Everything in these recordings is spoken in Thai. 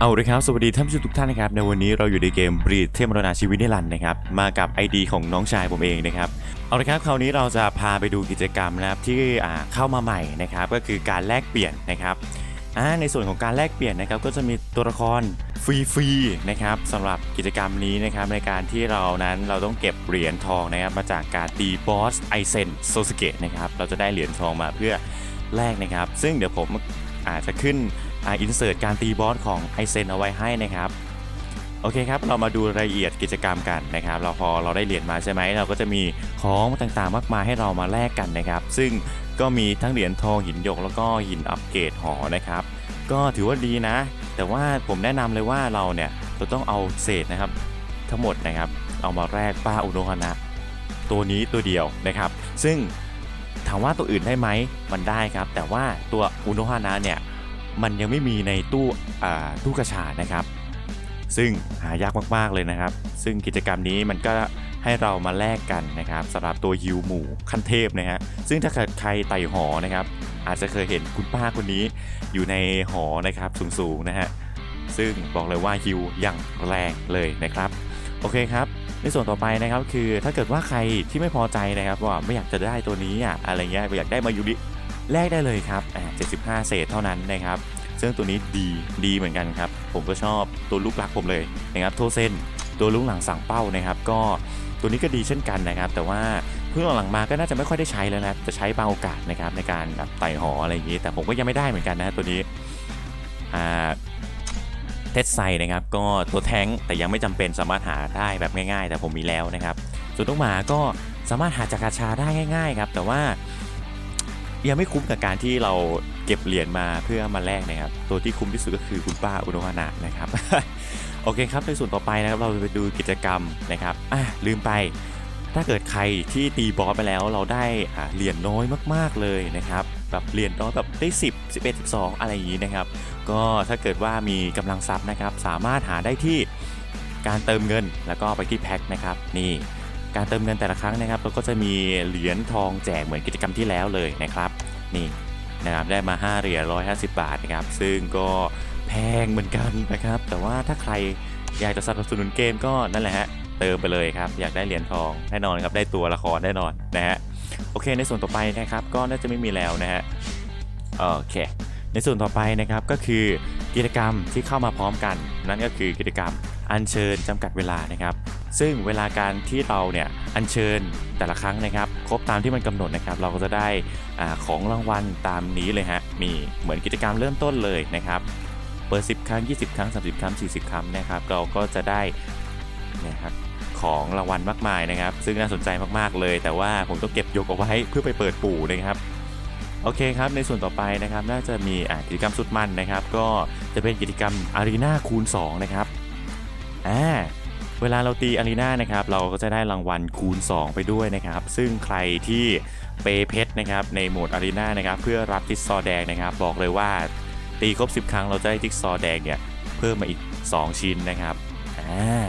เอาเลยครับ สวัสดีท่านผู้ชมทุกท่านนะครับ ในวันนี้เราอยู่ในเกมบรีดเทพมรณาชีวิตนิรันดร์นะครับ มากับ ID ของน้องชายผมเองนะครับ เอาลยครับคราวนี้เราจะพาไปดูกิจกรรมนะครับที่เข้ามาใหม่นะครับ ก็คือการแลกเปลี่ยนนะครับในส่วนของการแลกเปลี่ยนนะครับก็จะมีตัวละครฟรีๆนะครับสำหรับกิจกรรมนี้นะครับในการที่เรานั้นเราต้องเก็บเหรียญทองนะครับมาจากการตีบอสไอเซนโซสเกะนะครับเราจะได้เหรียญทองมาเพื่อแลกนะครับ ซึ่งเดี๋ยวผมอาจจะขึ้น อ่าอินเสิร์ตการตีบอสของไอเซนเอาไว้ให้นะครับโอเคครับ เรามาดูรายละเอียดกิจกรรมกันนะครับ เราพอเราได้เหรียญมาใช่ไหม เราก็จะมีของต่างๆ มากมายให้เรามาแลกกันนะครับ ซึ่งก็มีทั้งเหรียญทองหินหยกแล้วก็หินอัปเกรดหอนะครับ ก็ถือว่าดีนะ แต่ว่าผมแนะนำเลยว่าเราเนี่ยเราต้องเอาเศษนะครับ ทั้งหมดนะครับ เอามาแลกป้าอุโนฮานะ ตัวนี้ตัวเดียวนะครับ ซึ่งถามว่าตัวอื่นได้ไหมมันได้ครับ แต่ว่าตัวอุโนฮานะเนี่ย มันยังไม่มีในตู้ตู้กระชานะครับ ซึ่งหายากมากๆเลยนะครับ ซึ่งกิจกรรมนี้มันก็ให้เรามาแลกกันนะครับสำหรับตัวฮิวหมู่ขั้นเทพนะฮะซึ่งถ้าเกิดใครไต่หอนะครับ อาจจะเคยเห็นคุณป้าคนนี้อยู่ในหอนะครับสูงๆนะฮะซึ่งบอกเลยว่าฮิวอย่างแรงเลยนะครับ โอเคครับในส่วนต่อไปนะครับคือถ้าเกิดว่าใครที่ไม่พอใจนะครับว่าไม่อยากจะได้ตัวนี้อะอะไรเงี้ยอยากได้มายูริ แลกได้เลยครับอ่า75 เศษเท่านั้นนะครับซึ่งตัวนี้ดีดีเหมือนกันครับ ผมก็ชอบตัวลูกหลักผมเลยนะครับโทเซนตัวลูกหลังสั่งเป้านะครับ ก็ตัวนี้ก็ดีเช่นกันนะครับ แต่ว่าเพิ่งหลังๆมาก็น่าจะไม่ค่อยได้ใช้แล้วนะจะใช้บางโอกาสนะครับในการแบบไต่หออะไรอย่างนี้ แต่ผมก็ยังไม่ได้เหมือนกันนะตัวนี้อ่าเทสไซนะครับ ก็ตัวแท้งแต่ยังไม่จำเป็นสามารถหาได้แบบง่าย ๆ แต่ผมมีแล้วนะครับ ส่วนตัวหมาก็สามารถหาจากกาชาได้ง่าย ๆ ครับ แต่ว่า ยังไม่คุ้มกับการที่เราเก็บเหรียญมาเพื่อมาแลกนะครับ ตัวที่คุ้มที่สุดก็คือคุณป้าอุโนานะนะครับ โอเคครับในส่วนต่อไปนะครับเราจะไปดูกิจกรรมนะครับอะลืมไป ถ้าเกิดใครที่ตีบอสไปแล้วเราได้อ่าเหรียญน้อยมาก ๆเลยนะครับแบบเหรียญน้อยแบบได้ 10 11 12 อะไรอย่างนี้นะครับ ก็ถ้าเกิดว่ามีกำลังทรัพย์นะครับ สามารถหาได้ที่การเติมเงินแล้วก็ไปที่แพ็คนะครับนี่ การเติมเงินแต่ละครั้งนะครับเราก็จะมีเหรียญทองแจกเหมือนกิจกรรมที่แล้วเลยนะครับ นี่นะครับได้มา 5 เหรียญ150 บาทนะครับ ซึ่งก็แพงเหมือนกันนะครับ แต่ว่าถ้าใครอยากจะสนับสนุนเกมก็นั่นแหละฮะเติมไปเลยครับ อยากได้เหรียญทองแน่นอนครับได้ตัวละครแน่นอนนะฮะโอเค ในส่วนต่อไปนะครับก็น่าจะไม่มีแล้วนะฮะโอเค ในส่วนต่อไปนะครับก็คือกิจกรรมที่เข้ามาพร้อมกัน นั่นก็คือกิจกรรม อัญเชิญจำกัดเวลานะครับ ซึ่งเวลาการที่เราเนี่ยอัญเชิญแต่ละครั้งนะครับ ครบตามที่มันกำหนดนะครับ เราก็จะได้อของรางวัลตามนี้เลยฮะมีเหมือนกิจกรรมเริ่มต้นเลยนะครับเปิด 10 ครั้ง 20 ครั้ง 30 ครั้ง 40 ครั้งนะครับ เราก็จะได้นี่ยครับของรางวัลมากมายนะครับ ซึ่งน่าสนใจมากๆเลย แต่ว่าผมต้องเก็บยกเอาไว้เพื่อไปเปิดปู่นะครับโอเคครับ ในส่วนต่อไปนะครับ น่าจะมีกิจกรรมสุดมันนะครับ ก็จะเป็นกิจกรรมอารีนาคูณ 2 นะครับ อ่าเวลาเราตีอารีนานะครับเราก็จะได้รางวัลคูณ 2 ไปด้วยนะครับ ซึ่งใครที่เปเพชรนะครับในโหมดอารีนานะครับเพื่อรับจิ๊กซอแดงนะครับ บอกเลยว่าตีครบ 10 ครั้งเราจะได้จิ๊กซอแดงเนี่ยเพิ่มมาอีก 2 ชิ้นนะครับอ่า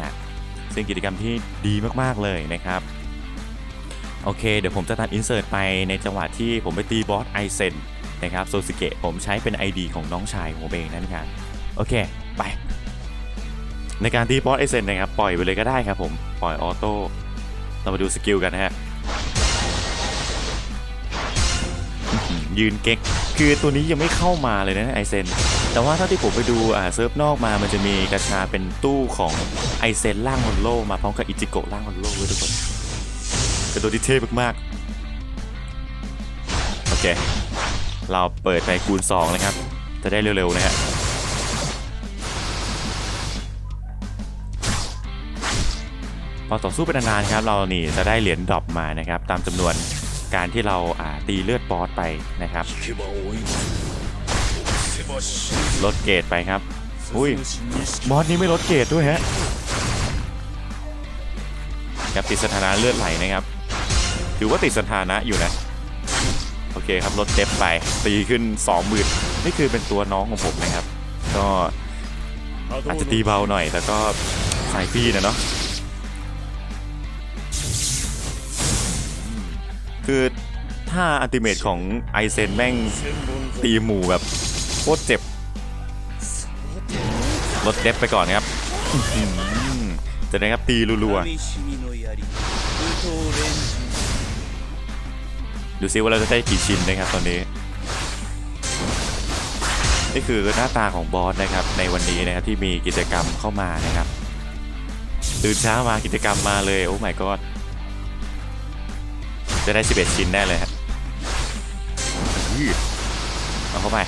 ซึ่งกิจกรรมที่ดีมากๆเลยนะครับ โอเค เดี๋ยวผมจะตัดอินเสิร์ตไปในจังหวะที่ผมไปตีบอสไอเซนนะครับโซซิเกะผมใช้เป็น ID ของน้องชายของผมเองนั่นครับโอเค ไป ในการตีบอสไอเซนนะครับปล่อยไปเลยก็ได้ครับผมปล่อยออโต้เรามาดูสกิลกันนะฮะยืนเก๊กคือตัวนี้ยังไม่เข้ามาเลยนะไอเซนแต่ว่าเท่าที่ผมไปดูอ่าเซิร์ฟนอกมามันจะมีกระชาเป็นตู้ของไอเซนล่างฮอนโลมาพร้อมกับอิจิโกะล่างฮอนโลด้วยทุกคนเป็นตัวที่เท่มากๆโอเค เราเปิดไปคูณ2นะครับ จะได้เร็วๆนะฮะ พอต่อสู้ไปนานๆครับ เรานี่จะได้เหรียญดรอปมานะครับ ตามจำนวนการที่เราอ่าตีเลือดบอสไปนะครับ ลดเกรดไปครับ อุ้ยบอสนี้ไม่ลดเกรดด้วยฮะครับติดสถานะเลือดไหลนะครับ ถือว่าติดสถานะอยู่นะโอเคครับลดเดฟไปตีขึ้น20,000นี่คือเป็นตัวน้องของผมนะครับ ก็อาจจะตีเบาหน่อยแต่ก็สายฟรีนะเนาะ คือถ้าอันติเมตของไอเซนแม่งตีหมู่แบบโคตรเจ็บลดเด็บไปก่อนครับจะได้ครับตีรัวๆดูซิว่าเราจะได้กี่ชิ้นนะครับตอนนี้ นี่คือหน้าตาของบอสนะครับในวันนี้นะครับที่มีกิจกรรมเข้ามานะครับตื่นเช้ามากิจกรรมมาเลยโอ้ my god จะได้ 11 ชิ้นแน่เลยฮะเอาเข้าไป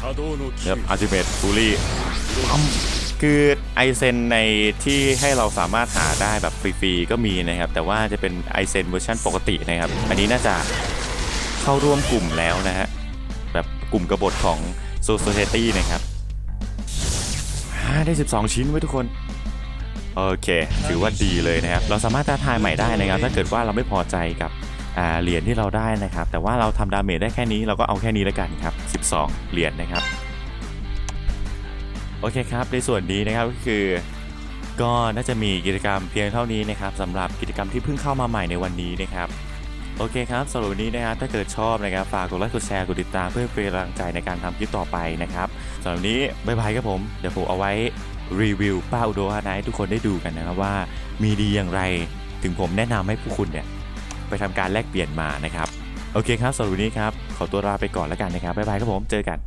คอัลติเมตฟูลี่คือไอเซนในที่ให้เราสามารถหาได้แบบฟรีๆ ก็มีนะครับ แต่ว่าจะเป็นไอเซนเวอร์ชันปกตินะครับ อันนี้น่าจะเข้าร่วมกลุ่มแล้วนะฮะ แบบกลุ่มกบฏของ Society นะครับอ่าได้ 12 ชิ้นไว้ทุกคน โอเค ถือว่าดีเลยนะครับ เราสามารถท้าทายใหม่ได้นะครับ ถ้าเกิดว่าเราไม่พอใจกับอ่าเหรียญที่เราได้นะครับ แต่ว่าเราทำดาเมจได้แค่นี้เราก็เอาแค่นี้แล้วกันครับ 12 เหรียญนะครับ โอเคครับ ในส่วนนี้นะครับก็คือก็น่าจะมีกิจกรรมเพียงเท่านี้นะครับสำหรับกิจกรรมที่เพิ่งเข้ามาใหม่ในวันนี้นะครับ โอเคครับสำหรับวันนี้นะครับถ้าเกิดชอบนะครับฝากกดไลค์กดแชร์กดติดตามเพื่อเป็นกำลังใจในการทำคลิปต่อไปนะครับสำหรับวันนี้บ๊ายบายครับผมเดี๋ยวผมเอาไว้รีวิวป้าอุดฮานะให้ทุกคนได้ดูกันนะครับว่ามีดีอย่างไรถึงผมแนะนำให้ผู้คุณเนี่ยไปทำการแลกเปลี่ยนมานะครับ โอเคครับสำหรับวันนี้ครับขอตัวลาไปก่อนแล้วกันนะครับบ๊ายบายครับผมเจอกัน